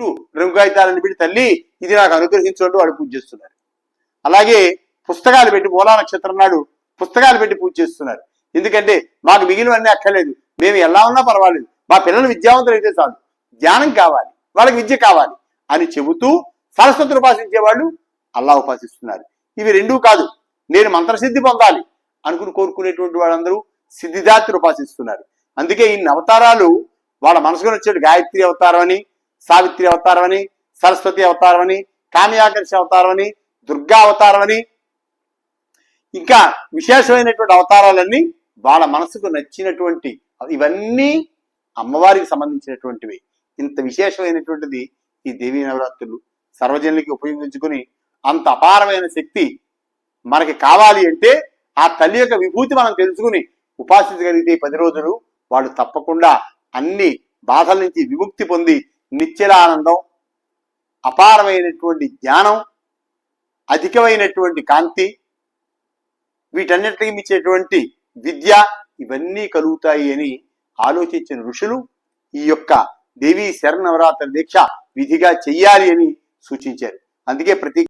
చుట్టూ రంగాయితాలను పెట్టి తల్లి ఇది నాకు అనుగ్రహించుకుంటూ వాడు పూజ చేస్తున్నారు. అలాగే పుస్తకాలు పెట్టి మూలా నక్షత్రం నాడు పుస్తకాలు పెట్టి పూజ చేస్తున్నారు. ఎందుకంటే మాకు మిగిలినవన్నీ అక్కర్లేదు. మేము ఎలా ఉన్నా పర్వాలేదు. మా పిల్లలు విద్యావంతులు అయితే చాలు. జ్ఞానం కావాలి. వాళ్ళకి విద్య కావాలి అని చెబుతూ సరస్వతిని ఉపాసించే వాళ్ళు అల్లా ఉపాసిస్తున్నారు. ఇవి రెండూ కాదు. నేను మంత్రసిద్ధి పొందాలి అనుకుని కోరుకునేటువంటి వాళ్ళందరూ సిద్ధిదాత్రి ఉపాసిస్తున్నారు. అందుకే ఈ అవతారాలు వాళ్ళ మనసుకు వచ్చేటు గాయత్రి అవతారం అని సావిత్రి అవతారం అని సరస్వతి అవతారం అని అవతారమని అవతారం అని దుర్గా అవతారం అని ఇంకా విశేషమైనటువంటి అవతారాలన్నీ వాళ్ళ మనసుకు నచ్చినటువంటి ఇవన్నీ అమ్మవారికి సంబంధించినటువంటివి. ఇంత విశేషమైనటువంటిది ఈ దేవీ నవరాత్రులు సర్వజనులకి ఉపయోగించుకుని అంత అపారమైన శక్తి మనకి కావాలి అంటే ఆ తల్లి యొక్క విభూతి మనం తెలుసుకుని ఉపాసించగలిగితే పది రోజులు వాళ్ళు తప్పకుండా అన్ని బాధల నుంచి విముక్తి పొంది నిత్యల ఆనందం అపారమైనటువంటి జ్ఞానం అధికమైనటువంటి కాంతి వీటన్నిటికీ మించేటువంటి విద్య ఇవన్నీ కలుగుతాయి అని ఆలోచించిన ఋషులు ఈ యొక్క దేవీ శరణవరాత్రి దీక్ష విధిగా చెయ్యాలి అని సూచించారు. అందుకే ప్రతి